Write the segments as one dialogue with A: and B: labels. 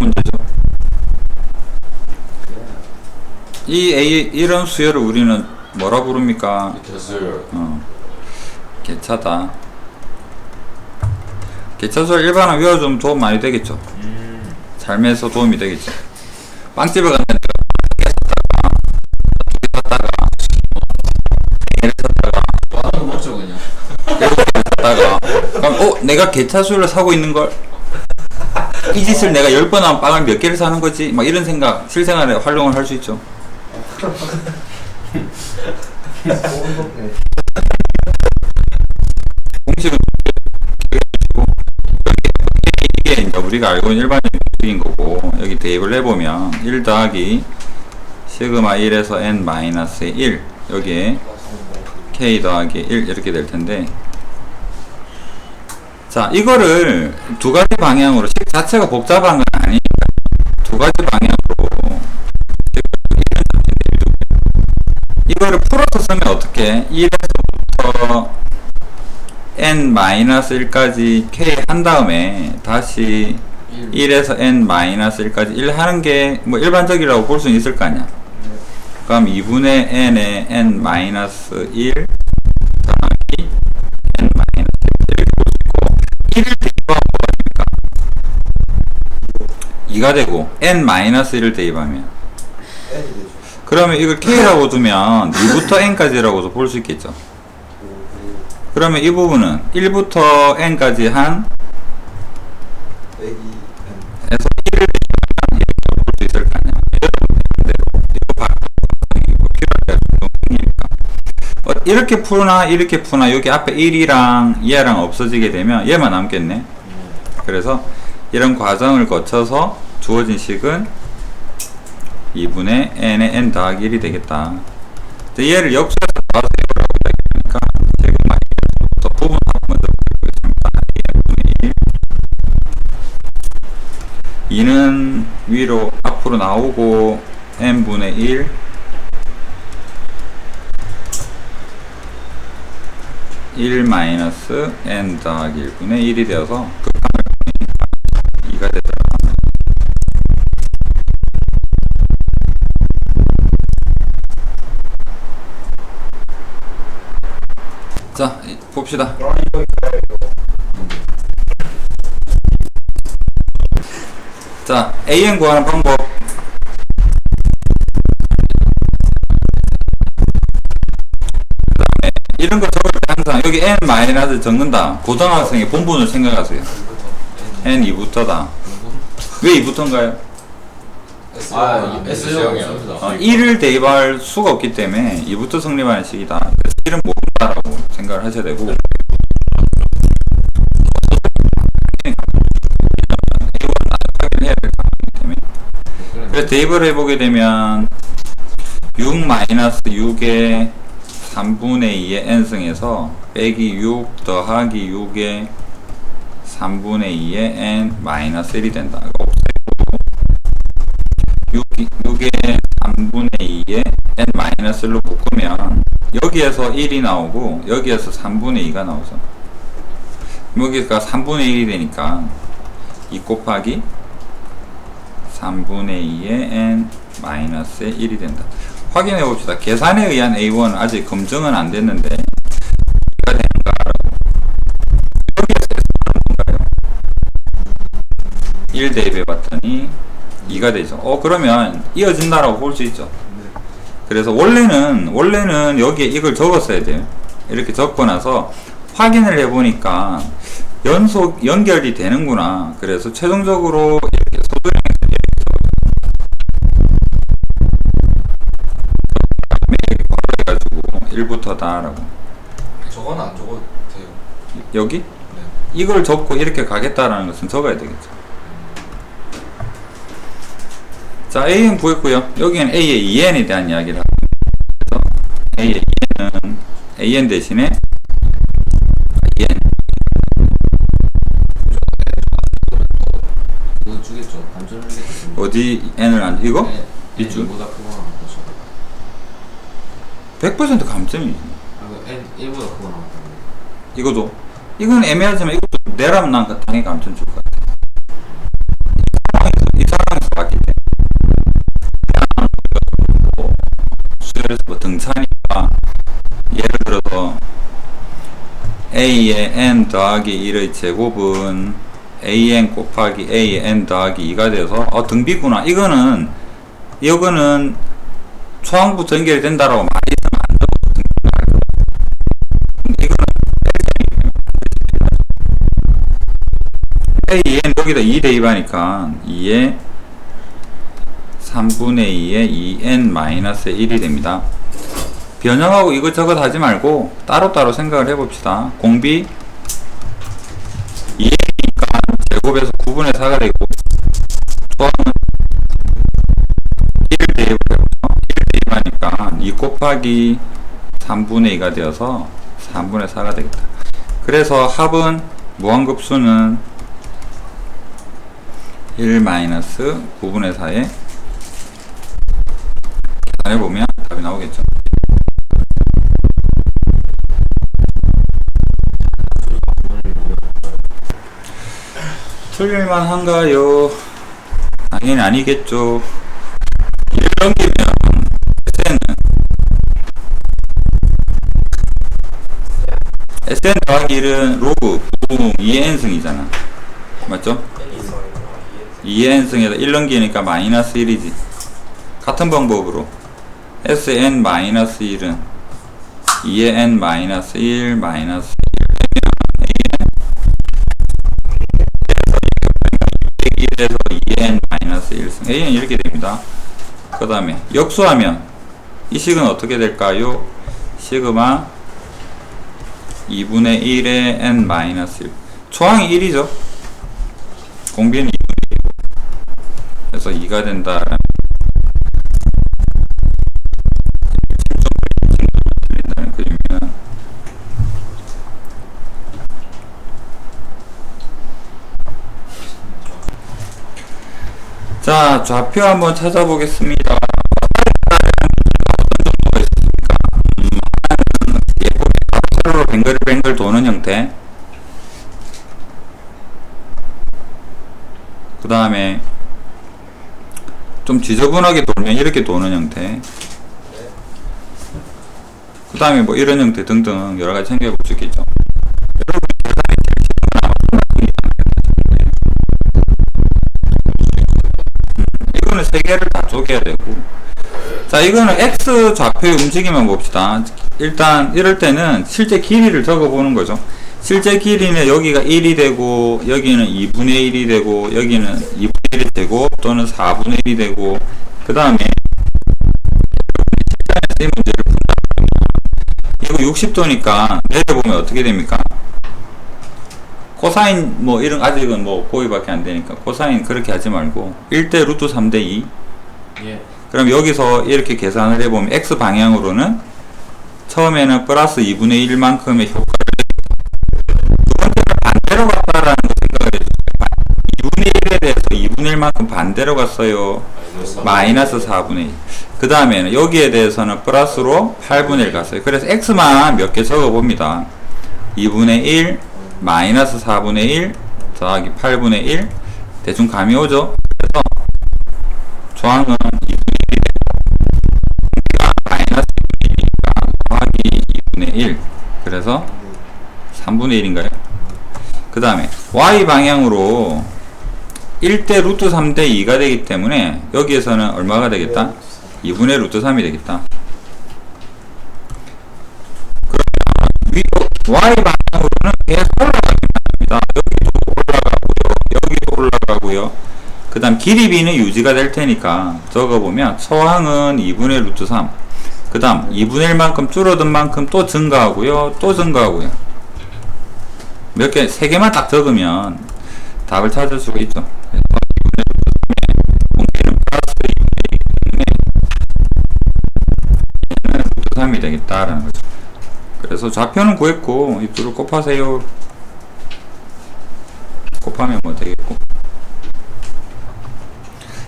A: 문제죠. 이 A 이런 수열을 우리는 뭐라 부릅니까?
B: 됐어요.
A: 어, 개차다. 개차수를 일반화 외워주면 도움 많이 되겠죠.
B: 음.
A: 삶에서 도움이 되겠죠. 빵집에 갔는데
B: 뭐
A: 그럼 어 내가 개차수를 사고 있는 걸. 이 짓을 내가 열번 하면 빵을 몇 개를 사는 거지? 막 이런 생각 실생활에 활용을 할 수 있죠. 공식은 이게 이제 우리가 알고 있는 일반적인 공식인 거고 여기 대입을 해보면 1 더하기 시그마 1에서 n 마이너스 1 여기에 k 더하기 1 이렇게 될 텐데 자, 이거를 두 가지 방향으로, 식 자체가 복잡한 건 아니니까, 두 가지 방향으로, 이거를 풀어서 쓰면 어떻게? 1에서부터 n-1까지 k 한 다음에, 다시 1. 에서 n-1까지 1 하는 게, 뭐, 일반적이라고 볼 수 있을 거 아니야? 그럼 2분의 n에 n-1 1을 대입하면 뭐가 됩니까? 2가 되고 n 마이너스 1을 대입하면 그러면 이걸 k라고 두면 2부터 n까지라고도 볼 수 있겠죠. 그러면 이 부분은 1부터 n까지 한 에서 1을 이렇게 푸나 이렇게 푸나 여기 앞에 1이랑 얘랑 없어지게 되면 얘만 남겠네. 그래서 이런 과정을 거쳐서 주어진 식은 2분의 n의 n 더하기 1이 되겠다. 얘를 역수해서 나와서 이거라고 이야기하니까 지금 막더 부분 합 먼저 보겠습니다. 2분의 1 2는 위로 앞으로 나오고 n분의 1 1 마이너스 n 더하기 1분의 1이 되어서 극한을 2가 되더라. 자, 이- 봅시다. 자, AN 구하는 방법. 여기 n 마이너스 적는다. 고등학생의 본분을 생각하세요. n 2부터다. 왜 2부터인가요?
B: 아, S형이요.
A: 어, 1을 대입할 수가 없기 때문에 2부터 성립하는 식이다. 그래서 1은 모른다라고 생각을 하셔야 되고. 그래서 대입을 해보게 되면 6 마이너스 6의 3분의 2의 n승에서 빼기 6 더하기 6의 3분의 2의 n 마이너스 1이 된다. 이거 없애고 6, 6의 3분의 2의 n 마이너스 1로 묶으면 여기에서 1이 나오고 여기에서 3분의 2가 나오죠. 여기가 3분의 1이 되니까 2 곱하기 3분의 2의 n 마이너스 1이 된다. 확인해 봅시다. 계산에 의한 A1 아직 검증은 안 됐는데 1 대입해 봤더니 2가 되죠. 어 그러면 이어진다라고 볼 수 있죠. 그래서 원래는 원래는 여기에 이걸 적었어야 돼요. 이렇게 적고 나서 확인을 해 보니까 연속 연결이 되는구나. 그래서 최종적으로 이렇게 바로 해가지고 1부터다라고
B: 저건 안 적어도 돼요.
A: 여기
B: 네.
A: 이걸 적고 이렇게 가겠다라는 것은 적어야 되겠죠. 자, AN 구했고요. 여기는 A의 2N에 대한 이야기를 하고 있죠. A의 2N은 AN 대신에 EN
B: 주겠죠. 반전을.
A: 어디 N을 안 이거?
B: 네.
A: 이쪽?
B: N보다 크거나 그렇죠.
A: 100% 감점이
B: 아, 그 N 1보다 크거나
A: 이거도 이건 애매하지만 이것도 내라면 난 당연히 감점 줄것같 등차니까 예를 들어서 a의 n 더하기 1의 제곱은 an 곱하기 a의 n 더하기 2가 돼서 어 등비구나. 이거는 이거는 초항부터 연결이 된다라고 많이 an 여기다 2 대입하니까 2에 3분의 2에 2n-1이 됩니다. 변형하고 이것저것 하지 말고 따로따로 생각을 해봅시다. 공비 2n이니까 제곱에서 9분의 4가 되고 1을 대입을 해보죠. 1을 대입하니까 2 곱하기 3분의 2가 되어서 3분의 4가 되겠다. 그래서 합은 무한급수는 1 마이너스 9분의 4에 계산해보면 답이 나오겠죠. 틀릴만 한가요? 당연히 아니겠죠. 이런 기면 SN은 SN 더하기 1은 로그 9 2n승이잖아. 맞죠? 2n승에다 1 넘기니까 마이너스 1이지. 같은 방법으로 SN 마이너스 1은 2의 N 마이너스 1 마이너스 1 1에서 2n 마이너스 1승 a는 이렇게 됩니다. 그 다음에 역수하면 이 식은 어떻게 될까요? 시그마 2분의 1의 n 마이너스 1 초항이 1이죠. 공비는 2분의 1 그래서 2가 된다 자, 좌표 한번 찾아보겠습니다. 가로세로로 뱅글뱅글 도는 형태. 그 다음에 좀 지저분하게 돌면 이렇게 도는 형태. 그 다음에 뭐 이런 형태 등등 여러 가지 생각해 볼수 있겠죠. 세 개를 다 쪼개야 되고. 자 이거는 x 좌표의 움직임만 봅시다. 일단 이럴 때는 실제 길이를 적어 보는 거죠. 실제 길이는 여기가 1이 되고 여기는 2분의 1이 되고 여기는 2분의 1이 되고 또는 4분의 1이 되고 그 다음에 이 문제를 푼다. 이거 60도니까 내려보면 어떻게 됩니까 코사인 뭐 이런 아직은 뭐 고의밖에 안 되니까 코사인 그렇게 하지 말고 1대 루트 3대 2
B: 예.
A: 그럼 여기서 이렇게 계산을 해보면 x 방향으로는 처음에는 플러스 2분의 1만큼의 효과를 두 번째는 반대로 갔다라는 거 생각을 해주세요 2분의 1에 대해서 2분의 1만큼 반대로 갔어요 마이너스 4분의 1. 그 다음에는 여기에 대해서는 플러스로 8분의 1 갔어요. 그래서 x만 몇 개 적어 봅니다. 2분의 1, 마이너스 4분의 1, 더하기 8분의 1. 대충 감이 오죠? 그래서 조항은 2분의 1이 되고, 여기가 마이너스 2분의 1이니까 더하기 2분의 1. 그래서 3분의 1인가요? 그 다음에 y 방향으로 1대 루트 3대 2가 되기 때문에 여기에서는 얼마가 되겠다? 2분의 루트 3이 되겠다. 그러면 위, y 방향으로는 계속 올라가긴 합니다. 여기도 올라가고요. 여기도 올라가고요. 그 다음 길이 b는 유지가 될 테니까 적어보면 처항은 2분의 루트 3. 그 다음 2분의 1만큼 줄어든 만큼 또 증가하고요. 또 증가하고요. 몇 개, 세 개만 딱 적으면 답을 찾을 수가 있죠. 그래서 2분의 루트 3의 공기는 플러스 2분의 1이기 때문에 얘는 루트 3이 되겠다라는 거죠. 그래서 좌표는 구했고 이 둘을 곱하세요. 곱하면 뭐 되겠고.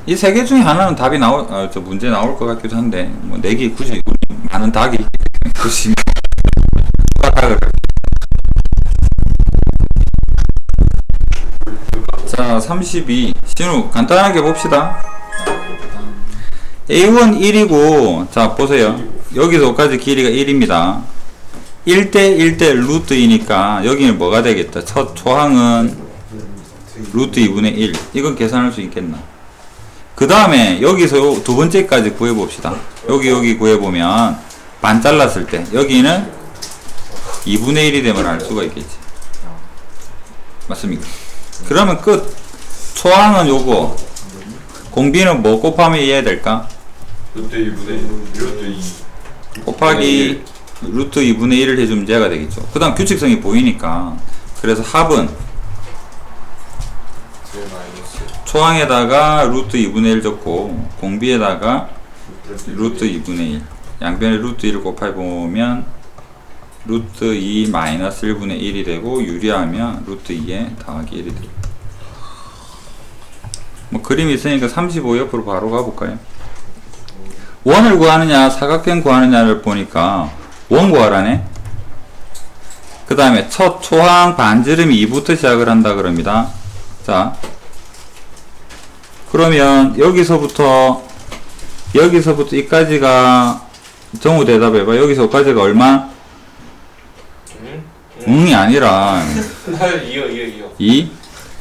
A: 이 세 개 중에 하나는 답이 나올, 어, 저 문제 나올 것 같기도 한데, 뭐, 네개 굳이 많은 닭이 굳이 닭을. 자, 32. 신우, 간단하게 봅시다. A1 1이고, 자, 보세요. 여기서 여기까지 길이가 1입니다. 1대 1대 루트 2니까 여기는 뭐가 되겠다. 첫 초항은 루트 2분의 1. 이건 계산할 수 있겠나? 그 다음에 여기서 요두 번째까지 구해봅시다. 여기 여기 구해보면 반 잘랐을 때 여기는 2분의 1이 되면 알 수가 있겠지. 맞습니까? 그러면 끝. 초항은 요거. 공비는 뭐 곱하면 이해야 될까?
C: 루트 2분의 1 루트 2
A: 곱하기 루트 2분의 1을 해주면 제가 되겠죠. 그 다음 규칙성이 보이니까. 그래서 합은 초항에다가 루트 2분의 1 적고 공비에다가 루트 2분의 1 양변에 루트 1을 곱해보면 루트 2 마이너스 1분의 1이 되고 유리하면 루트 2에 더하기 1이 되고 뭐 그림이 있으니까 35 옆으로 바로 가볼까요? 원을 구하느냐 사각형 구하느냐를 보니까 원 구하라네. 그 다음에 첫 초항 반지름이 2부터 시작을 한다 그럽니다. 자 그러면 여기서부터 여기서부터 이까지가 정우 대답해봐. 여기서 여기까지가 얼마?
C: 응?
A: 응이 아니라.
C: 나 이어 이어 이어.
A: 2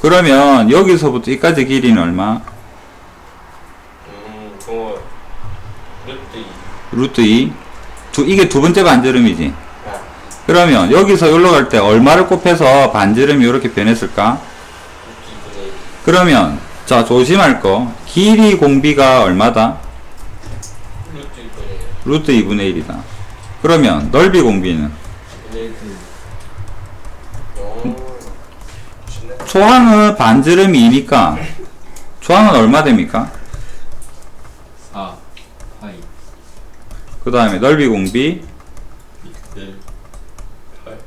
A: 그러면 여기서부터 이까지 길이는 얼마?
C: 음 그거 루트 2
A: 루트 2 두, 이게 두 번째 반지름이지
C: 아
A: 그러면 여기서 여기로 갈 때 얼마를 곱해서 반지름이 이렇게 변했을까?
C: 루트 2분의 1
A: 그러면 자 조심할 거 길이 공비가 얼마다?
C: 루트 2분의 1
A: 루트 2분의 1이다 그러면 넓이 공비는
C: 2분의 1오 쉽네
A: 초항은 반지름이 2니까 초항은 얼마 됩니까?
B: 4 파이
A: 그 다음에 넓이 공비.
C: 1 8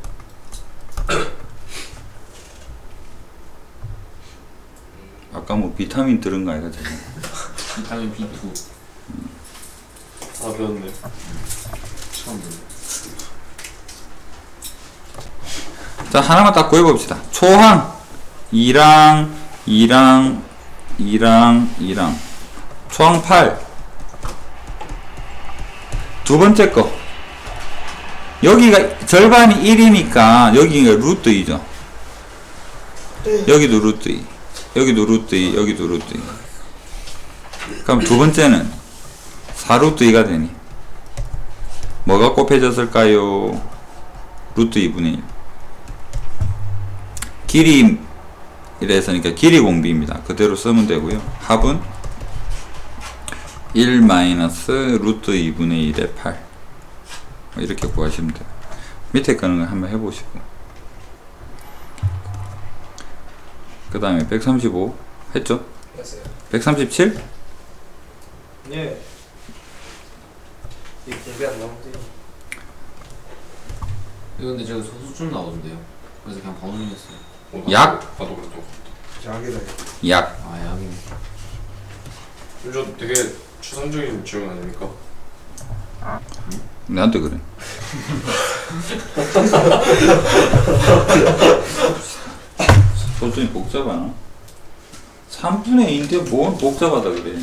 A: 아까 뭐 비타민 들은 거 아이가 지금
B: 비타민 B2
C: 아 배웠네.
B: 처음 듣네
A: 자 하나만 딱 구해봅시다. 초항 2랑 2랑 2랑 2랑. 초항 8 두 번째 거. 여기가 절반이 1이니까 여기가 루트 2죠. 여기도 루트 2 여기도 루트 2 여기도 루트 2 그럼 두 번째는 4루트 2가 되니? 뭐가 곱해졌을까요? 루트 2분의 1 길이 이래서니까 길이 공비입니다. 그대로 쓰면 되고요. 합은 1 마이너스 루트 2분의 1의 8 이렇게 구하시면 돼요. 밑에 거는 한번 해보시고 그 다음에 135 했죠?
C: 됐어요
A: 137?
C: 예. 이 공비 안 나오지
B: 이거 근데 저기 소수점 나오던데요 그래서 그냥 번호했어요
A: 약?
C: 봐도 그래도
D: 약이다.
B: 약아 약이네
C: 저 되게 추상적인 질문 아닙니까?
A: 나한테 그래. 소중히 복잡하나? 3분의 2인데 뭘 복잡하다 그래.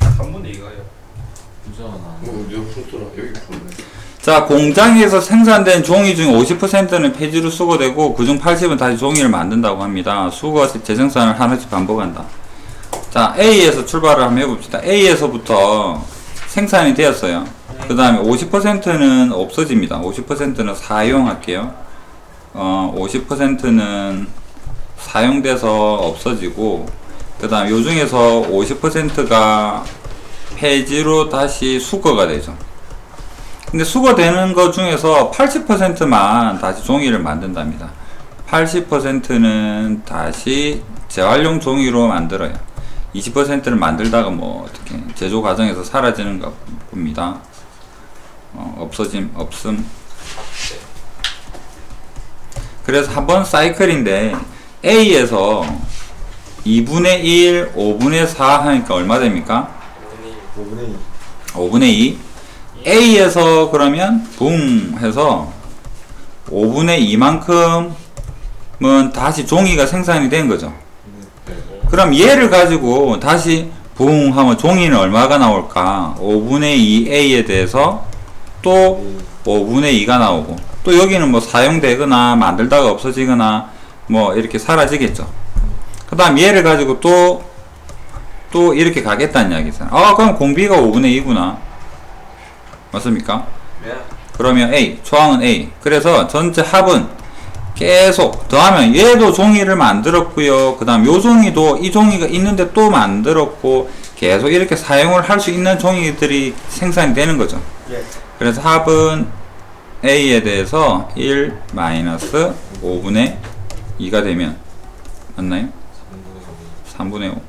C: 3분의 2가요
B: 부자나
C: 어 어디가 풀었더라 여기 풀었네
A: 자, 공장에서 생산된 종이 중 50%는 폐지로 수거되고 그중 80은 다시 종이를 만든다고 합니다. 수거 재생산을 하나씩 반복한다. 자, A에서 출발을 한번 해봅시다. A에서부터 생산이 되었어요. 그 다음에 50%는 없어집니다. 50%는 사용할게요. 어, 50%는 사용돼서 없어지고, 그 다음 요 중에서 50%가 폐지로 다시 수거가 되죠. 근데 수거되는 것 중에서 80%만 다시 종이를 만든답니다. 80%는 다시 재활용 종이로 만들어요. 20%를 만들다가 뭐 어떻게 제조 과정에서 사라지는 겁니다. 어, 없어짐, 없음. 그래서 한 번 사이클인데 A에서 2분의 1, 5분의 4 하니까 얼마 됩니까?
C: 5분의 2
D: 5분의 2.
A: 5분의 2 A에서 그러면 붕 해서 5분의 2만큼은 다시 종이가 생산이 된 거죠.
C: 네.
A: 그럼 얘를 가지고 다시 붕 하면 종이는 얼마가 나올까? 5분의 2A에 대해서 또 5분의 2가 나오고 또 여기는 뭐 사용되거나 만들다가 없어지거나 뭐 이렇게 사라지겠죠. 그 다음 얘를 가지고 또, 또 이렇게 가겠다는 이야기잖아. 아, 그럼 공비가 5분의 2구나. 맞습니까?
C: 네.
A: 그러면 A, 초항은 A. 그래서 전체 합은 계속 더하면 얘도 종이를 만들었고요. 그 다음 요 종이도 이 종이가 있는데 또 만들었고 계속 이렇게 사용을 할 수 있는 종이들이 생산이 되는 거죠.
C: 예.
A: 그래서 합은 A에 대해서 1 마이너스 5분의 2가 되면 맞나요? 3분의 5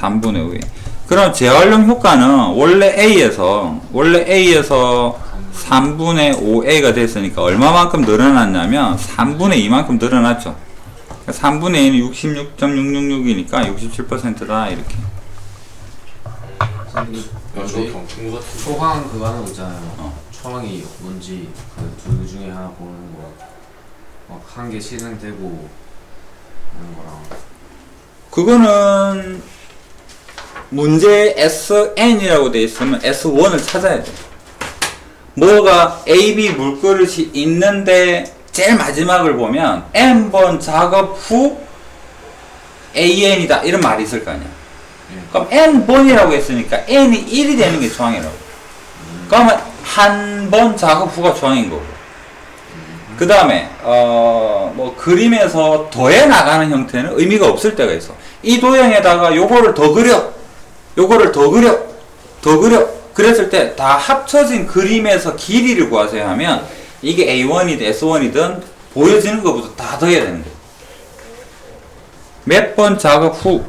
A: 3분의 5에 그럼 재활용 효과는 원래 A에서 원래 A에서 3분의 5A가 됐으니까 얼마만큼 늘어났냐면 3분의 2만큼 늘어났죠 3분의 2는 66.666이니까 67%다 이렇게.
B: 초항 그거 거 있잖아요.
A: 어.
B: 초항이 뭔지 그둘 중에 하나 고르는 거. 막한개 실행되고 하는 거랑.
A: 그거는 문제 SN이라고 돼 있으면 S1을 찾아야 돼. 뭐가 AB 물그릇이 있는데 제일 마지막을 보면 N번 작업 후 AN이다 이런 말이 있을 거 아니야.
B: 예.
A: 그럼 N번이라고 했으니까 N이 1이 되는 게 조항이라고. 그러면 한 번 작업 후가 조항인 거고. 그 다음에 어 뭐 그림에서 더해 나가는 형태는 의미가 없을 때가 있어. 이 도형에다가 요거를 더 그려, 요거를 더 그려, 더 그려. 그랬을 때 다 합쳐진 그림에서 길이를 구하세요 하면 이게 A1이든 S1이든 보여지는 것보다 다 더해야 되는 거예요. 몇 번 작업 후.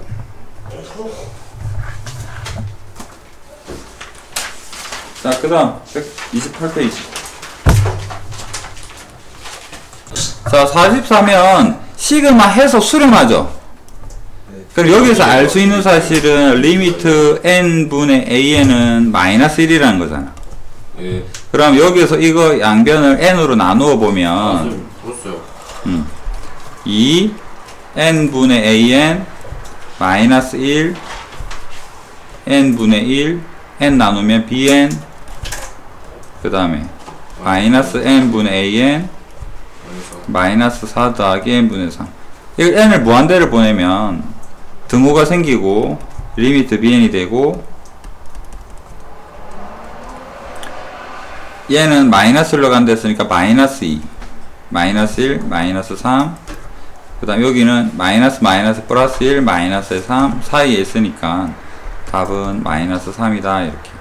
A: 자, 그 다음 128페이지. 자, 44면 시그마 해서 수렴하죠. 그럼 여기서 알 수 있는 사실은 리미트 n분의 a는 마이너스 1이라는 거잖아.
B: 예.
A: 그럼 여기서 이거 양변을 n으로 나누어
C: 아,
A: 보면
C: 선생님, 들었어요.
A: 2 n분의 an 마이너스 1 n분의 1 n 나누면 bn 그 다음에 마이너스 n분의 an
B: 그래서
A: 마이너스 4 더하기 n분의 3 이거 n을 무한대를 보내면 등호가 생기고 리미트 bn이 되고 얘는 마이너스로 간다 했으니까 마이너스 2 마이너스 1 마이너스 3그 다음 여기는 마이너스 마이너스 플러스 1 마이너스 3 사이에 있으니까 답은 마이너스 3이다 이렇게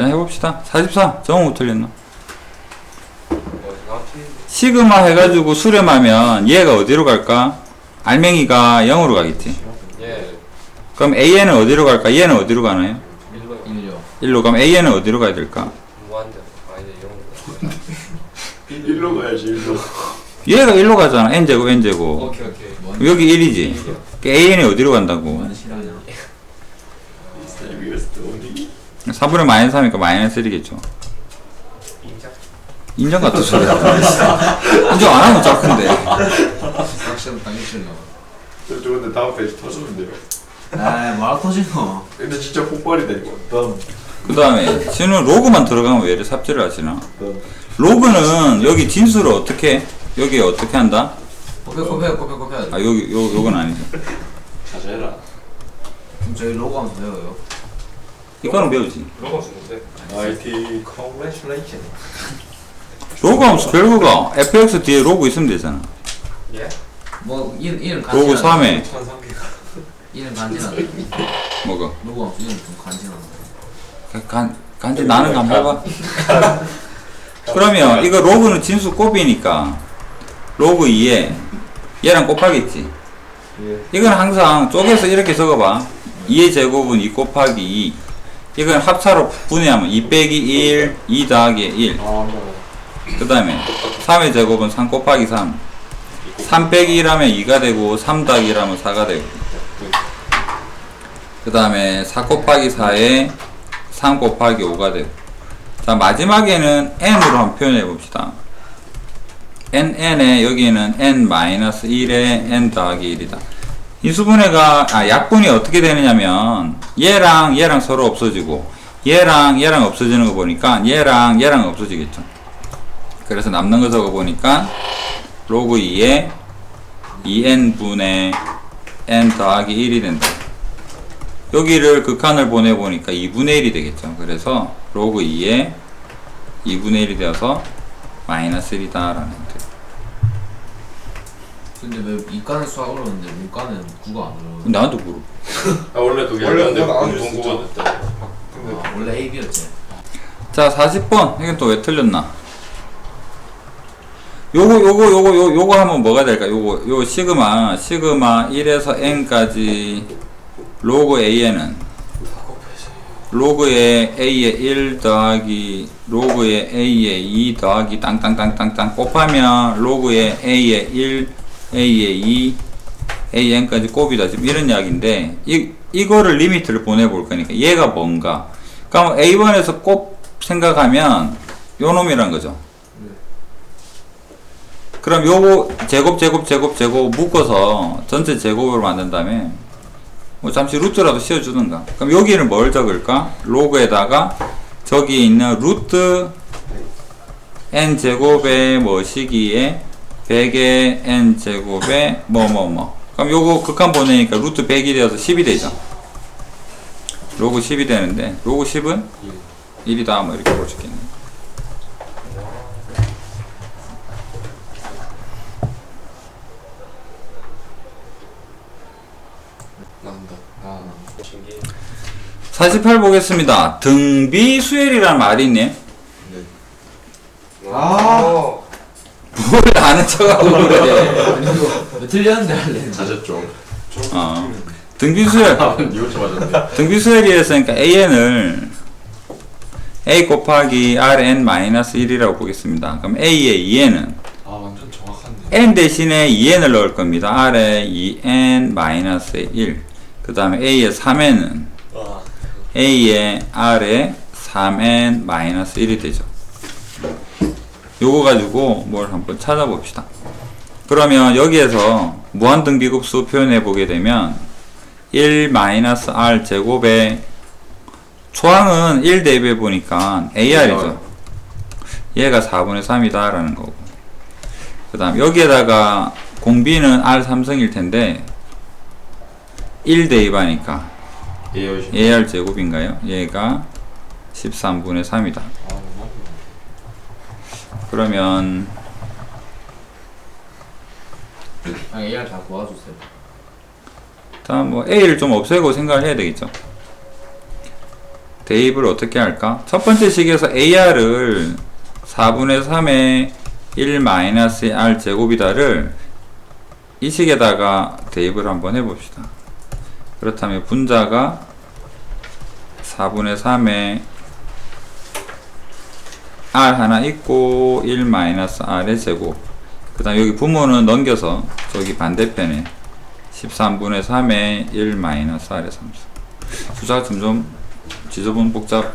A: 자 해 봅시다 44 정우 못 틀렸나 시그마 해가지고 수렴하면 얘가 어디로 갈까? 알맹이가 0으로 가겠지.
C: 예.
A: 그럼 AN은 어디로 갈까? 얘는 어디로 가나요?
C: 일로
B: 1요.
A: 1로 가면 AN은 어디로 가야 될까?
C: 무한대. 아니네, 영. 일로 가야지, 일로.
A: 얘가 1로 가잖아. N제곱, N제곱.
C: 오케이, 오케이.
B: 뭔
A: 여기 1이지. AN이 어디로 간다고?
B: 뭔 실화냐?
A: 4분의 마이너스 3이니까 마이너스 1이겠죠.
C: 인작.
A: 인정 같은 소리야. 인정 안 하면 짝큰데.
B: 확실히 당일 실나.
C: 저, 저 근데 다음 페이지 터졌는데요.
B: 아, 뭐라 터지노?
C: 근데 진짜 폭발이다, 이거. 다음.
A: 그 다음에, 지금 로그만 들어가면 왜 이렇게 삽질을 하시나? 로그는 여기 진수를 어떻게, 해? 여기 어떻게 한다?
B: 코페 코페 코페 코페.
A: 아, 여기, 요, 요건 아니죠.
C: 자제해라.
B: 그럼 저희 로고 한번 배워요.
A: 이거는 배우지.
C: 로고 쓰는데. IT, congratulation.
A: 로그 하면서 별거가 fx 뒤에 로그 있으면 되잖아.
C: 예?
B: 뭐 이는 이는 간지.
A: 로그 3에
C: 천상계가.
B: 이는 간지나.
A: 뭐가?
B: 로고 하면 이는 좀 간지나.
A: 간, 간지 나는 간 봐봐. 그러면 이거 로그는 진수 곱이니까 로그 2에 얘랑 곱하겠지.
C: 예.
A: 이건 항상 쪼개서 이렇게 적어봐. 2의 제곱은 2 곱하기 2. 이건 합차로 분해하면 2 빼기 1, 2 더하기 1.
C: 아, 뭐.
A: 그 다음에 3의 제곱은 3 곱하기 3. 3 빼기 1하면 2가 되고 3 더하기 1하면 4가 되고 그 다음에 4 곱하기 4에 3 곱하기 5가 되고 자, 마지막에는 n으로 한번 표현해 봅시다. n, n에 여기에는 n-1에 n 더하기 1이다. 이 수분해가, 아, 약분이 어떻게 되느냐면, 얘랑 얘랑 서로 없어지고, 얘랑 얘랑 없어지는 거 보니까, 얘랑 얘랑 없어지겠죠. 그래서 남는 거 적어 보니까, 로그 2에 2n분의 n 더하기 1이 된다. 여기를 극한을 보내 보니까 2분의 1이 되겠죠. 그래서 로그 2에 2분의 1이 되어서 마이너스 1이다 라는 형태.
B: 근데 왜 이과는 수학 어려운데 문과는 국어 안 어려워?
A: 나한테 물어.
C: 아 원래 그게
D: 원래
C: 원래
D: 그건 안
C: 공부
D: 줬었죠.
C: 됐다.
D: 근데
B: 아, 원래 A, B였지
A: 자, 40번. 이건 또 왜 틀렸나? 요거, 요거, 요거, 요, 요거 하면 뭐가 될까? 요거, 요 시그마, 시그마 1에서 n까지 로그 a에는 로그에 a에 1 더하기 로그에 a에 2 더하기 땅땅땅땅땅 곱하면 로그에 a에 1 a에 2 an까지 곱이다. 지금 이런 이야기인데 이, 이거를 리미트를 보내볼 거니까 얘가 뭔가. 그럼 a1에서 곱 생각하면 요 놈이란 거죠? 그럼 요거 제곱 제곱 제곱 제곱 묶어서 전체 제곱으로 만든 다음에 뭐 잠시 루트라도 씌워주든가. 그럼 여기는 뭘 적을까? 로그에다가 저기 있는 루트 n 제곱의 뭐 시기에 100의 n 제곱의 뭐뭐뭐 그럼 요거 극한 보내니까 루트 100이 되어서 10이 되죠 로그 10이 되는데 로그 10은 1이다 뭐 이렇게 볼수 있겠네
D: 난다. 아.
C: 신기해.
A: 48 보겠습니다 등비 수열이라는 말이 있네
D: 아.
A: 뭘 아는 척하고 그래
B: 틀렸는데 할래
C: 자셨죠?
A: 어. 등비 수열
C: 이거 좀 맞았네.
A: 등비 수열이에서 그러니까 AN을 A 곱하기 RN 마이너스 1이라고 보겠습니다. 그럼 A의 2N은
D: 아 완전 정확한데.
A: N 대신에 2N을 넣을 겁니다. R에 2N 마이너스 1. 그 다음에 A의 3N은
C: 와.
A: A의 R에 3N 마이너스 1이 되죠. 요거 가지고 뭘 한번 찾아봅시다. 그러면 여기에서 무한등비급수 표현해 보게 되면 1 마이너스 R 제곱에 초항은 1 대입해 보니까 AR이죠. 얘가 4분의 3이다 라는 거고. 그 다음 여기에다가 공비는 R 삼성일 텐데 1 대입하니까. AR 제곱인가요? 얘가 13분의 3이다. 그러면
B: 아니 AR 다 도와주세요
A: 다음 뭐 A를 좀 없애고 생각을 해야 되겠죠. 대입을 어떻게 할까? 첫 번째 식에서 AR을 4분의 3의 1 마이너스 R 제곱이다를 이 식에다가 대입을 한번 해봅시다. 그렇다면 분자가 4분의 3의 R 하나 있고 1 마이너스 R의 제곱. 그 다음 여기 부모는 넘겨서 저기 반대편에 13분의 3의 1 마이너스 R의 3 숫자가 점점 지저분 복잡.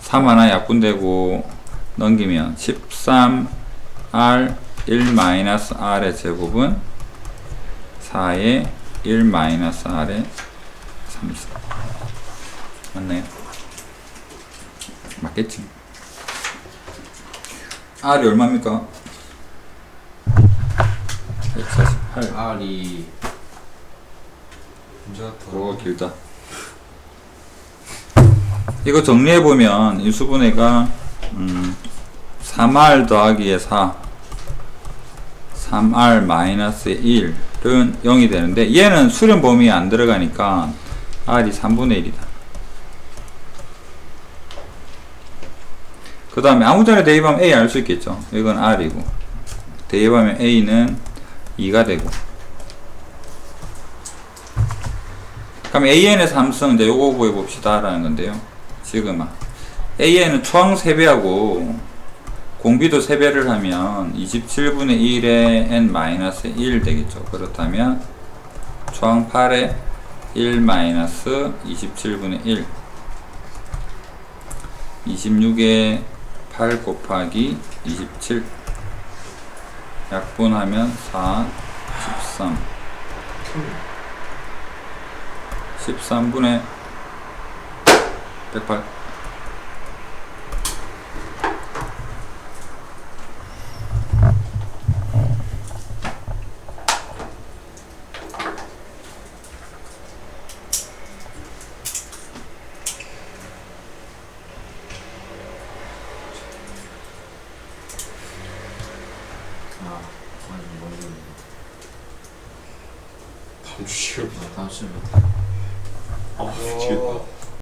A: 3 하나 약분되고 넘기면 13 R 1 마이너스 R의 제곱은 4의 1 마이너스 R의 30 맞나요? 맞겠지 R이 얼마입니까? 148
B: R이
D: 문제가 더.
A: 오 길다. 이거 정리해 보면 이 수분해가 음, 3R 더하기에 4, 3R 마이너스 1은 0이 되는데 얘는 수렴 범위에 안 들어가니까 R이 3분의 1이다. 그 다음에 아무 전에 대입하면 A 알 수 있겠죠. 이건 R이고 대입하면 A는 2가 되고 그럼 AN의 삼성 이제 요거 구해 봅시다 라는 건데요. 시그마. AN은 초항 3배하고 공비도 3배를 하면 27분의 1에 n-1 되겠죠. 그렇다면 초항 8에 1 27분의 1 26에 8 곱하기 27 약분하면 4 13 13분의 108